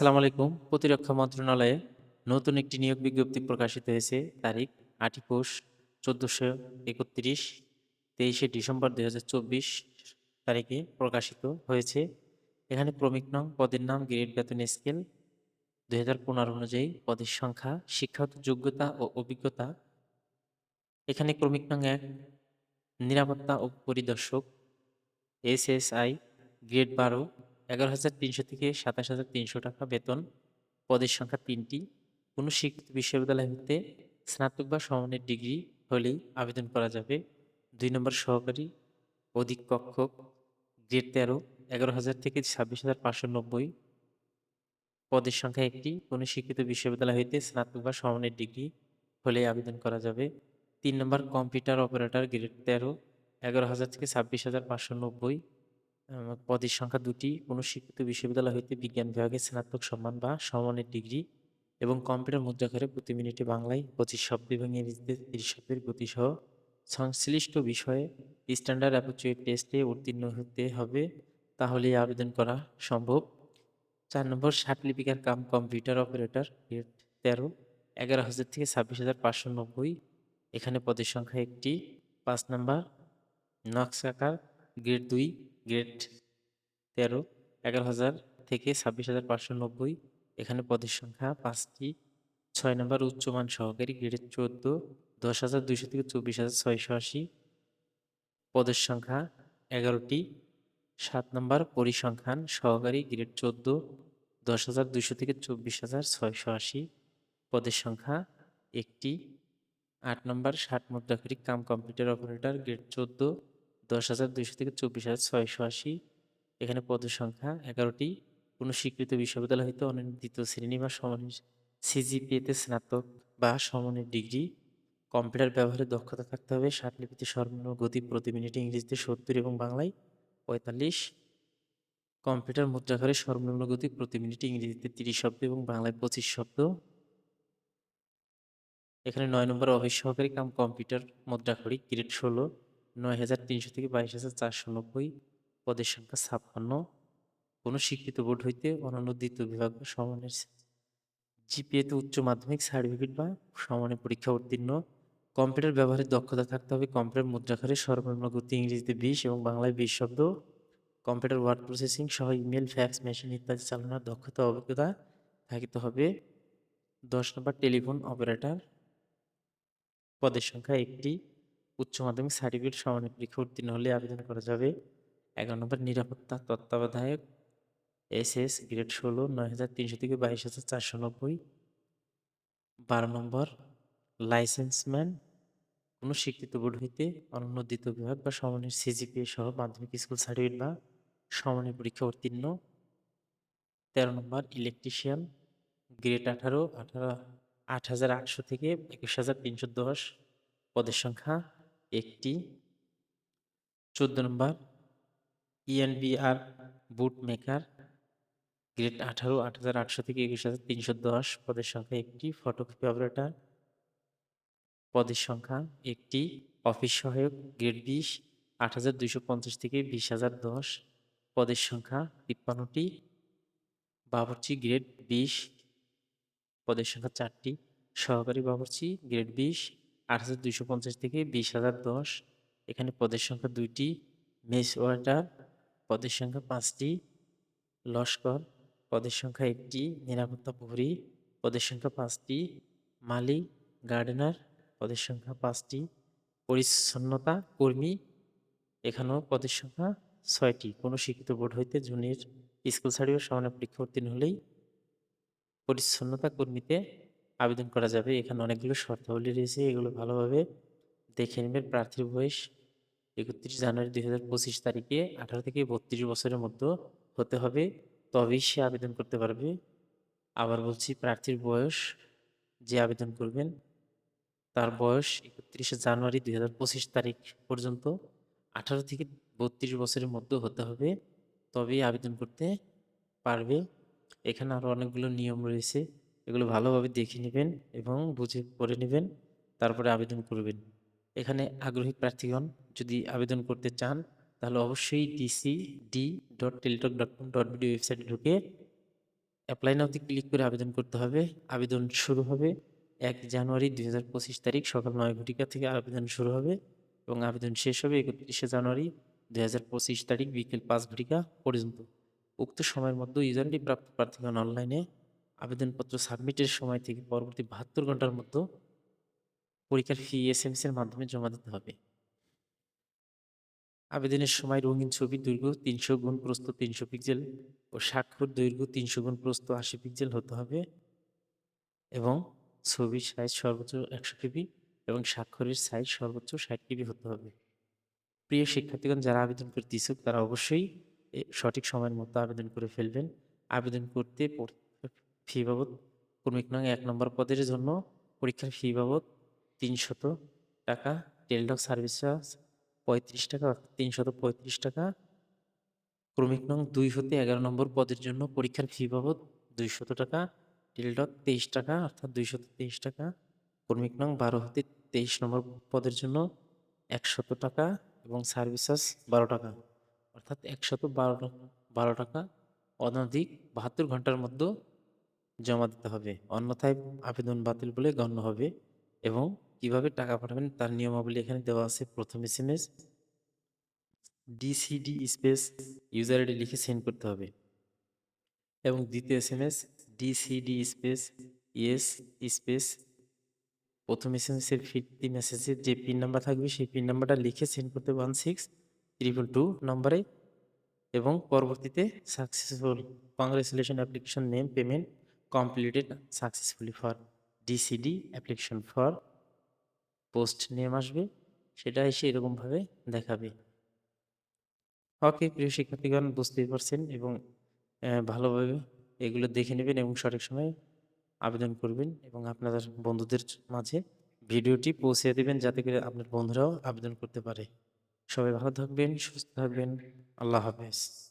আসসালামু আলাইকুম। প্রতিরক্ষা মন্ত্রণালয়ে নতুন একটি নিয়োগ বিজ্ঞপ্তি প্রকাশিত হয়েছে তারিখ আটই পৌষ চোদ্দোশো একত্রিশ, তেইশে ডিসেম্বর দুই হাজার চব্বিশ তারিখে প্রকাশিত হয়েছে। এখানে ক্রমিক নং পদের নাম, গ্রেড, বেতন, স্কেল দুই হাজার পনেরো অনুযায়ী পদের সংখ্যা, শিক্ষাগত যোগ্যতা ও অভিজ্ঞতা। এখানে ক্রমিক নং এক, নিরাপত্তা ও পরিদর্শক, এসএসআই, গ্রেড বারো এগারো হাজার তিনশো থেকে সাতাশ হাজার তিনশো টাকা বেতন। পদের সংখ্যা তিনটি। কোনো স্বীকৃত বিশ্ববিদ্যালয় হতে স্নাতক বা সমানের ডিগ্রি হলেই আবেদন করা যাবে। দুই নম্বর সহকারী অধিক কক্ষক গ্রেড তেরো, এগারো হাজার থেকে ছাব্বিশ হাজার পাঁচশো নব্বই। পদের সংখ্যা একটি। কোনো স্বীকৃত বিশ্ববিদ্যালয় হইতে স্নাতক বা সমানের ডিগ্রি হলে আবেদন করা যাবে। তিন নম্বর কম্পিউটার অপারেটর, গ্রেড তেরো, এগারো হাজার থেকে ছাব্বিশ হাজার পাঁচশো নব্বই। পদের সংখ্যা দুটি। কোনো স্বীকৃত বিশ্ববিদ্যালয় হইতে বিজ্ঞান বিভাগে স্নাতক সম্মান বা সমমানের ডিগ্রি এবং কম্পিউটার মুদ্রাক্ষরে প্রতি মিনিটে বাংলায় পঁচিশ শব্দ এবং ইংরেজিতে তিরিশ শব্দের গতিসহ সংশ্লিষ্ট বিষয়ে স্ট্যান্ডার্ড অ্যাপোচুয়েট টেস্টে উত্তীর্ণ হতে হবে, তাহলেই আবেদন করা সম্ভব। চার নম্বর সার্টিফিকার কাম কম্পিউটার অপারেটর গ্রেড তেরো, এগারো হাজার থেকে ছাব্বিশ হাজার পাঁচশো নব্বই। এখানে পদের সংখ্যা একটি। পাঁচ নম্বর, নকশাকার, গ্রেড দুই। গ্রেড তেরো, এগারো হাজার থেকে ছাব্বিশ হাজার পাঁচশো নব্বই। এখানে পদের সংখ্যা পাঁচটি। ছয় নম্বর উচ্চমান সহকারী গ্রেড চোদ্দ, দশ হাজার দুইশো থেকে চব্বিশ হাজার ছয়শো আশি। পদের সংখ্যা এগারোটি। সাত নম্বর পরিসংখ্যান সহকারী গ্রেড চোদ্দ, দশ হাজার দুইশো থেকে চব্বিশ হাজার ছয়শো আশি। পদের সংখ্যা একটি। আট নম্বর ষাট মুদ্রাকারী কাম কম্পিউটার অপারেটর গ্রেড চোদ্দ দশ হাজার দুইশো থেকে চব্বিশ হাজার ছয়শো আশি। এখানে পদের সংখ্যা এগারোটি। কোনো স্বীকৃত বিশ্ববিদ্যালয় হইতে অনন্য দ্বিতীয় শ্রেণি বা সমানের সিজিপিএতে স্নাতক বা সমানের ডিগ্রি। কম্পিউটার ব্যবহারে দক্ষতা থাকতে হবে। লিপিতে সর্বনিম্ন গতি প্রতি মিনিটে ইংরেজিতে সত্তর এবং বাংলায় পঁয়তাল্লিশ। কম্পিউটার মুদ্রাঘরে সর্বনিম্ন গতি প্রতি মিনিটে ইংরেজিতে তিরিশ শব্দ এবং বাংলায় পঁচিশ শব্দ। এখানে নয় নম্বর অফিস সহকারী কাম কম্পিউটার মুদ্রাঘড়ি গ্রেড ষোলো। নয় হাজার তিনশো থেকে বাইশ হাজার চারশো নব্বই পদের সংখ্যা ছাপ্পান্ন। কোনো স্বীকৃত বোর্ড হইতে অনন্য দ্বিতীয় বিভাগ সমানের জিপিএতে উচ্চ মাধ্যমিক, সার্টিফিকেট বা সমানের পরীক্ষা উত্তীর্ণ। কম্পিউটার ব্যবহারের দক্ষতা থাকতে হবে। কম্পিউটার মুদ্রাঘরে সর্বনিম্ন গতি ইংরেজিতে বিশ এবং বাংলায় বিশ শব্দ। কম্পিউটার ওয়ার্ড প্রসেসিং সহ ইমেল, ফ্যাক্স, মেশিন ইত্যাদি চালানোর দক্ষতা, অভিজ্ঞতা থাকিতে হবে। দশ নম্বর টেলিফোন অপারেটর। পদের সংখ্যা একটি। উচ্চ মাধ্যমিক সার্টিফিকেট সমানের পরীক্ষা উত্তীর্ণ হলে আবেদন করা যাবে। এগারো নম্বর নিরাপত্তা তত্ত্বাবধায়ক এস এস গ্রেড ষোলো, নয় হাজার তিনশো থেকে বাইশ হাজার চারশো নব্বই। বারো নম্বর লাইসেন্সম্যান কোনো স্বীকৃত বোর্ড হইতে অনন্য দ্বিতীয় বিভাগ বা সমানের সিজিপিএ সহ মাধ্যমিক স্কুল সার্টিফিকেট বা সমানের পরীক্ষা উত্তীর্ণ। তেরো নম্বর ইলেকট্রিশিয়ান গ্রেড আঠারো আঠারো, আট হাজার আটশো থেকে একুশ হাজার তিনশো দশ। পদের সংখ্যা একটি। চোদ্দ নম্বর ইএনবিআর বুট মেকার গ্রেড আঠারো, আট হাজার আটশো থেকে একুশ হাজার তিনশো দশ পদের সংখ্যা একটি ফটোকপি অপারেটর পদের সংখ্যা একটি অফিস সহায়ক গ্রেড বিশ, আট হাজার দুইশো পঞ্চাশ থেকে বিশ হাজার দশ পদের সংখ্যা তিপ্পান্নটি, বাবরচি গ্রেড বিশ পদের সংখ্যা চারটি, সহকারী বাবরচি গ্রেড বিশ আট হাজার দুইশো পঞ্চাশ থেকে বিশ হাজার দশ। এখানে পদের সংখ্যা দুইটি, মেস ওয়ার্ডার পদের সংখ্যা পাঁচটি, লস্কর, পদের সংখ্যা একটি, নিরাপত্তা প্রহরী, পদের সংখ্যা পাঁচটি মালি গার্ডেনার, পদের সংখ্যা পাঁচটি, পরিচ্ছন্নতা কর্মী, এখানেও পদের সংখ্যা ছয়টি। কোনো শিক্ষিত বোর্ড হইতে জুনিয়র স্কুল সার্টিফিকেট সমানের পরীক্ষা উত্তীর্ণ হলেই পরিচ্ছন্নতা কর্মীতে আবেদন করা যাবে। এখানে অনেকগুলো শর্তাবলী রয়েছে। এগুলো ভালোভাবে দেখে নেবেন। প্রার্থীর বয়স একত্রিশ জানুয়ারি দুই হাজার পঁচিশ তারিখে আঠারো থেকে বত্রিশ বছরের মধ্যে হতে হবে। তবেই সে আবেদন করতে পারবে। আবার বলছি, প্রার্থীর বয়স যে আবেদন করবেন, তার বয়স একত্রিশে জানুয়ারি দুই হাজার পঁচিশ তারিখ পর্যন্ত আঠারো থেকে বত্রিশ বছরের মধ্যে হতে হবে। তবেই আবেদন করতে পারবে। এখানে আরও অনেকগুলো নিয়ম রয়েছে। এগুলো ভালোভাবে দেখে নেবেন এবং বুঝে পড়ে নেবেন, তারপরে আবেদন করবেন। এখানে আগ্রহী প্রার্থীগণ যদি আবেদন করতে চান, তাহলে অবশ্যই DC D dot teletalk dot com dot BD ওয়েবসাইটে ঢুকে অ্যাপ্লাই নাওতে ক্লিক করে আবেদন করতে হবে। আবেদন শুরু হবে এক জানুয়ারি দুই হাজার পঁচিশ তারিখ সকাল নয় ঘটিকা থেকে আবেদন শুরু হবে এবং আবেদন শেষ হবে একত্রিশে জানুয়ারি দুই হাজার পঁচিশ তারিখ বিকেল পাঁচ ঘটিকা পর্যন্ত। উক্ত সময়ের মধ্যে ইউজার আইডি প্রাপ্ত প্রার্থীগণ অনলাইনে আবেদনপত্র সাবমিটের সময় থেকে পরবর্তী বাহাত্তর ঘণ্টার মধ্যে পরীক্ষার ফি এস এম এর মাধ্যমে জমা দিতে হবে। আবেদনের সময় রঙিন ছবি, দৈর্ঘ্য তিনশো গুণ প্রস্থ তিনশো পিক্সেল ও স্বাক্ষর দৈর্ঘ্য তিনশো গুণ প্রস্থ আশি পিক্সেল হতে হবে এবং ছবির সাইজ সর্বোচ্চ একশো কেবি এবং স্বাক্ষরের সাইজ সর্বোচ্চ ষাট কেবি হতে হবে। প্রিয় শিক্ষার্থীগণ, যারা আবেদন করতে ইচ্ছুক, তারা অবশ্যই সঠিক সময়ের মধ্যে আবেদন করে ফেলবেন। আবেদন করতে ফি বাবদ ক্রমিক নং এক নম্বর পদের জন্য পরীক্ষার ফি বাবদ তিনশত টাকা, টেলডক সার্ভিস চার্জ পঁয়ত্রিশ টাকা, অর্থাৎ তিনশত পঁয়ত্রিশ টাকা। ক্রমিক নং দুই হতে এগারো নম্বর পদের জন্য পরীক্ষার ফি বাবদ দুইশত টাকা, টেলডক তেইশ টাকা, অর্থাৎ দুইশত তেইশ টাকা। ক্রমিক নং বারো হতে তেইশ নম্বর পদের জন্য একশত টাকা এবং সার্ভিস চার্জ বারো টাকা, অর্থাৎ একশত বারো টাকা বারো টাকা। অনধিক বাহাত্তর ঘণ্টার মধ্যে জমা দিতে হবে। অন্যথায় আবেদন বাতিল বলে গণ্য হবে এবং কীভাবে টাকা পাঠাবেন তার নিয়মাবলী এখানে দেওয়া আছে। প্রথম S M S DCD space user ID লিখে সেন্ড করতে হবে এবং দ্বিতীয় S M S DCD space ES space প্রথম এস এম এস এর ফিফটি মেসেজের যে পিন নাম্বার থাকবে সেই পিন নাম্বারটা লিখে সেন্ড করতে ওয়ান সিক্স ট্রিপল টু নম্বরে এবং পরবর্তীতে successful congratulation application name payment completed successfully for DCD application for post name আসবে, সেটা এসে এরকমভাবে দেখাবে। ওকে প্রিয় শিক্ষার্থীগণ, বুঝতেই পারছেন এবং ভালোভাবে এগুলো দেখে নেবেন এবং সঠিক সময়ে আবেদন করবেন এবং আপনাদের বন্ধুদের মাঝে ভিডিওটি পৌঁছে দেবেন যাতে করে আপনার বন্ধুরাও আবেদন করতে পারে। সবাই ভালো থাকবেন, সুস্থ থাকবেন। আল্লাহ হাফেজ।